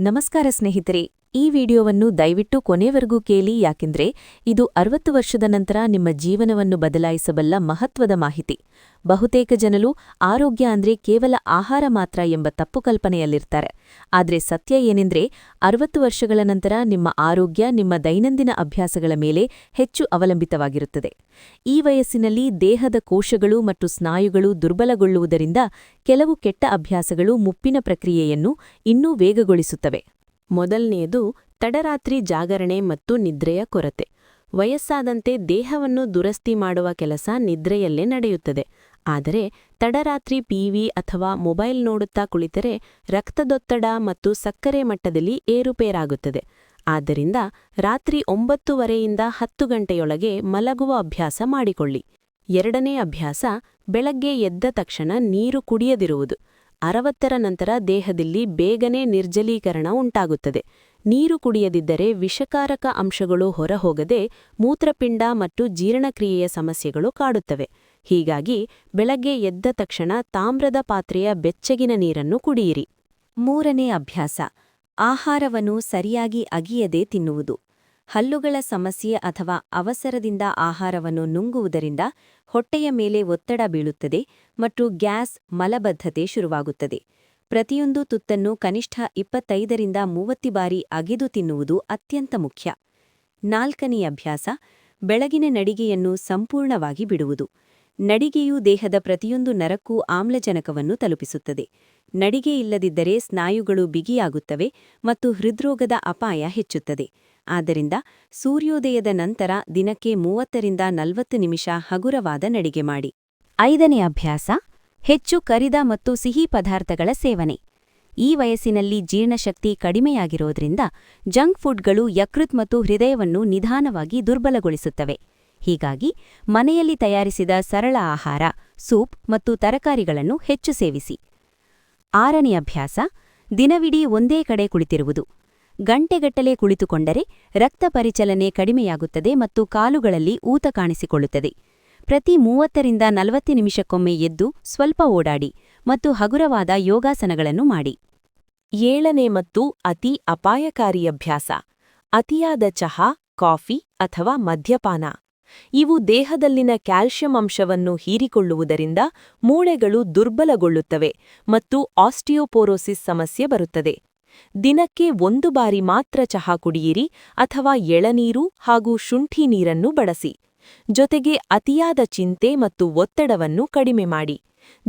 ನಮಸ್ಕಾರ ಸ್ನೇಹಿತರೆ ಈ ವಿಡಿಯೋವನ್ನು ದಯವಿಟ್ಟು ಕೊನೆವರೆಗೂ ಕೇಳಿ ಯಾಕೆಂದ್ರೆ ಇದು ಅರವತ್ತು ವರ್ಷದ ನಂತರ ನಿಮ್ಮ ಜೀವನವನ್ನು ಬದಲಾಯಿಸಬಲ್ಲ ಮಹತ್ವದ ಮಾಹಿತಿ. ಬಹುತೇಕ ಜನರು ಆರೋಗ್ಯ ಅಂದ್ರೆ ಕೇವಲ ಆಹಾರ ಮಾತ್ರ ಎಂಬ ತಪ್ಪು ಕಲ್ಪನೆಯಲ್ಲಿರ್ತಾರೆ. ಆದ್ರೆ ಸತ್ಯ ಏನೆಂದ್ರೆ ಅರವತ್ತು ವರ್ಷಗಳ ನಂತರ ನಿಮ್ಮ ಆರೋಗ್ಯ, ನಿಮ್ಮ ದೈನಂದಿನ ಅಭ್ಯಾಸಗಳ ಮೇಲೆ ಹೆಚ್ಚು ಅವಲಂಬಿತವಾಗಿರುತ್ತದೆ. ಈ ವಯಸ್ಸಿನಲ್ಲಿ ದೇಹದ ಕೋಶಗಳು ಮತ್ತು ಸ್ನಾಯುಗಳು ದುರ್ಬಲಗೊಳ್ಳುವುದರಿಂದ ಕೆಲವು ಕೆಟ್ಟ ಅಭ್ಯಾಸಗಳು ಮುಪ್ಪಿನ ಪ್ರಕ್ರಿಯೆಯನ್ನು ಇನ್ನೂ ವೇಗಗೊಳಿಸುತ್ತವೆ. ಮೊದಲನೆಯದು ತಡರಾತ್ರಿ ಜಾಗರಣೆ ಮತ್ತು ನಿದ್ರೆಯ ಕೊರತೆ. ವಯಸ್ಸಾದಂತೆ ದೇಹವನ್ನು ದುರಸ್ತಿ ಮಾಡುವ ಕೆಲಸ ನಿದ್ರೆಯಲ್ಲೇ ನಡೆಯುತ್ತದೆ. ಆದರೆ ತಡರಾತ್ರಿ ಪಿವಿ ಅಥವಾ ಮೊಬೈಲ್ ನೋಡುತ್ತಾ ಕುಳಿತರೆ ರಕ್ತದೊತ್ತಡ ಮತ್ತು ಸಕ್ಕರೆ ಮಟ್ಟದಲ್ಲಿ ಏರುಪೇರಾಗುತ್ತದೆ. ಆದ್ದರಿಂದ ರಾತ್ರಿ ಒಂಬತ್ತುವರೆಯಿಂದ ಹತ್ತು ಗಂಟೆಯೊಳಗೆ ಮಲಗುವ ಅಭ್ಯಾಸ ಮಾಡಿಕೊಳ್ಳಿ. ಎರಡನೇ ಅಭ್ಯಾಸ, ಬೆಳಗ್ಗೆ ಎದ್ದ ತಕ್ಷಣ ನೀರು ಕುಡಿಯದಿರುವುದು. ಅರವತ್ತರ ನಂತರ ದೇಹದಲ್ಲಿ ಬೇಗನೆ ನಿರ್ಜಲೀಕರಣ ಉಂಟಾಗುತ್ತದೆ. ನೀರು ಕುಡಿಯದಿದ್ದರೆ ವಿಷಕಾರಕ ಅಂಶಗಳು ಹೊರಹೋಗದೆ ಮೂತ್ರಪಿಂಡ ಮತ್ತು ಜೀರ್ಣಕ್ರಿಯೆಯ ಸಮಸ್ಯೆಗಳು ಕಾಡುತ್ತವೆ. ಹೀಗಾಗಿ ಬೆಳಗ್ಗೆ ಎದ್ದ ತಕ್ಷಣ ತಾಮ್ರದ ಪಾತ್ರೆಯ ಬೆಚ್ಚಗಿನ ನೀರನ್ನು ಕುಡಿಯಿರಿ. ಮೂರನೇ ಅಭ್ಯಾಸ, ಆಹಾರವನ್ನು ಸರಿಯಾಗಿ ಅಗಿಯದೆ ತಿನ್ನುವುದು. ಹಲ್ಲುಗಳ ಸಮಸ್ಯೆ ಅಥವಾ ಅವಸರದಿಂದ ಆಹಾರವನ್ನು ನುಂಗುವುದರಿಂದ ಹೊಟ್ಟೆಯ ಮೇಲೆ ಒತ್ತಡ ಬೀಳುತ್ತದೆ ಮತ್ತು ಗ್ಯಾಸ್ ಮಲಬದ್ಧತೆ ಶುರುವಾಗುತ್ತದೆ. ಪ್ರತಿಯೊಂದು ತುತ್ತನ್ನು ಕನಿಷ್ಠ ಇಪ್ಪತ್ತೈದರಿಂದ ಮೂವತ್ತು ಬಾರಿ ಅಗೆದು ತಿನ್ನುವುದು ಅತ್ಯಂತ ಮುಖ್ಯ. ನಾಲ್ಕನೇ ಅಭ್ಯಾಸ, ಬೆಳಗಿನ ನಡಿಗೆಯನ್ನು ಸಂಪೂರ್ಣವಾಗಿ ಬಿಡುವುದು. ನಡಿಗೆಯು ದೇಹದ ಪ್ರತಿಯೊಂದು ನರಕ್ಕೂ ಆಮ್ಲಜನಕವನ್ನು ತಲುಪಿಸುತ್ತದೆ. ನಡಿಗೆ ಇಲ್ಲದಿದ್ದರೆ ಸ್ನಾಯುಗಳು ಬಿಗಿಯಾಗುತ್ತವೆ ಮತ್ತು ಹೃದ್ರೋಗದ ಅಪಾಯ ಹೆಚ್ಚುತ್ತದೆ. ಆದ್ದರಿಂದ ಸೂರ್ಯೋದಯದ ನಂತರ ದಿನಕ್ಕೆ ಮೂವತ್ತರಿಂದ ನಲವತ್ತು ನಿಮಿಷ ಹಗುರವಾದ ನಡಿಗೆ ಮಾಡಿ. ಐದನೇ ಅಭ್ಯಾಸ, ಹೆಚ್ಚು ಕರಿದ ಮತ್ತು ಸಿಹಿ ಪದಾರ್ಥಗಳ ಸೇವನೆ. ಈ ವಯಸ್ಸಿನಲ್ಲಿ ಜೀರ್ಣಶಕ್ತಿ ಕಡಿಮೆಯಾಗಿರೋದ್ರಿಂದ ಜಂಕ್ ಫುಡ್ಗಳು ಯಕೃತ್ ಮತ್ತು ಹೃದಯವನ್ನು ನಿಧಾನವಾಗಿ ದುರ್ಬಲಗೊಳಿಸುತ್ತವೆ. ಹೀಗಾಗಿ ಮನೆಯಲ್ಲಿ ತಯಾರಿಸಿದ ಸರಳ ಆಹಾರ, ಸೂಪ್ ಮತ್ತು ತರಕಾರಿಗಳನ್ನು ಹೆಚ್ಚು ಸೇವಿಸಿ. ಆರನೇ ಅಭ್ಯಾಸ, ದಿನವಿಡೀ ಒಂದೇ ಕಡೆ ಕುಳಿತಿರುವುದು. ಗಂಟೆಗಟ್ಟಲೆ ಕುಳಿತುಕೊಂಡರೆ ರಕ್ತ ಪರಿಚಲನೆ ಕಡಿಮೆಯಾಗುತ್ತದೆ ಮತ್ತು ಕಾಲುಗಳಲ್ಲಿ ಊತ ಕಾಣಿಸಿಕೊಳ್ಳುತ್ತದೆ. ಪ್ರತಿ ಮೂವತ್ತರಿಂದ ನಲವತ್ತು ನಿಮಿಷಕ್ಕೊಮ್ಮೆ ಎದ್ದು ಸ್ವಲ್ಪ ಓಡಾಡಿ ಮತ್ತು ಹಗುರವಾದ ಯೋಗಾಸನಗಳನ್ನು ಮಾಡಿ. ಏಳನೇ ಮತ್ತು ಅತಿ ಅಪಾಯಕಾರಿ ಅಭ್ಯಾಸ. ಅತಿಯಾದ ಚಹಾ, ಕಾಫಿ ಅಥವಾ ಮದ್ಯಪಾನ. ಇವು ದೇಹದಲ್ಲಿನ ಕ್ಯಾಲ್ಷಿಯಂ ಅಂಶವನ್ನು ಹೀರಿಕೊಳ್ಳುವುದರಿಂದ ಮೂಳೆಗಳು ದುರ್ಬಲಗೊಳ್ಳುತ್ತವೆ ಮತ್ತು ಆಸ್ಟಿಯೋಪೋರೋಸಿಸ್ ಸಮಸ್ಯೆ ಬರುತ್ತದೆ. ದಿನಕ್ಕೆ ಒಂದು ಬಾರಿ ಮಾತ್ರ ಚಹಾ ಕುಡಿಯಿರಿ ಅಥವಾ ಎಳನೀರು ಹಾಗೂ ಶುಂಠಿ ನೀರನ್ನು ಬಳಸಿ. ಜೊತೆಗೆ ಅತಿಯಾದ ಚಿಂತೆ ಮತ್ತು ಒತ್ತಡವನ್ನು ಕಡಿಮೆ ಮಾಡಿ.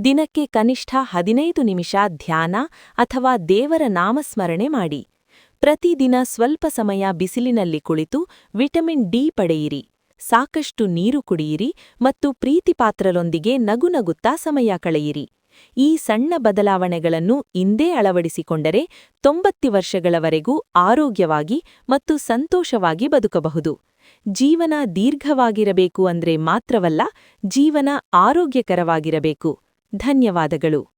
ದಿನಕ್ಕೆ ಕನಿಷ್ಠ ಹದಿನೈದು ನಿಮಿಷ ಧ್ಯಾನ ಅಥವಾ ದೇವರ ನಾಮಸ್ಮರಣೆ ಮಾಡಿ. ಪ್ರತಿದಿನ ಸ್ವಲ್ಪ ಸಮಯ ಬಿಸಿಲಿನಲ್ಲಿ ಕುಳಿತು ವಿಟಮಿನ್ ಡಿ ಪಡೆಯಿರಿ. ಸಾಕಷ್ಟು ನೀರು ಕುಡಿಯಿರಿ ಮತ್ತು ಪ್ರೀತಿಪಾತ್ರರೊಂದಿಗೆ ನಗುನಗುತ್ತಾ ಸಮಯ ಕಳೆಯಿರಿ. ಈ ಸಣ್ಣ ಬದಲಾವಣೆಗಳನ್ನು ಇಂದೇ ಅಳವಡಿಸಿಕೊಂಡರೆ ತೊಂಬತ್ತು ವರ್ಷಗಳವರೆಗೂ ಆರೋಗ್ಯವಾಗಿ ಮತ್ತು ಸಂತೋಷವಾಗಿ ಬದುಕಬಹುದು. ಜೀವನ ದೀರ್ಘವಾಗಿರಬೇಕು ಅಂದ್ರೆ ಮಾತ್ರವಲ್ಲ ಜೀವನ ಆರೋಗ್ಯಕರವಾಗಿರಬೇಕು. ಧನ್ಯವಾದಗಳು.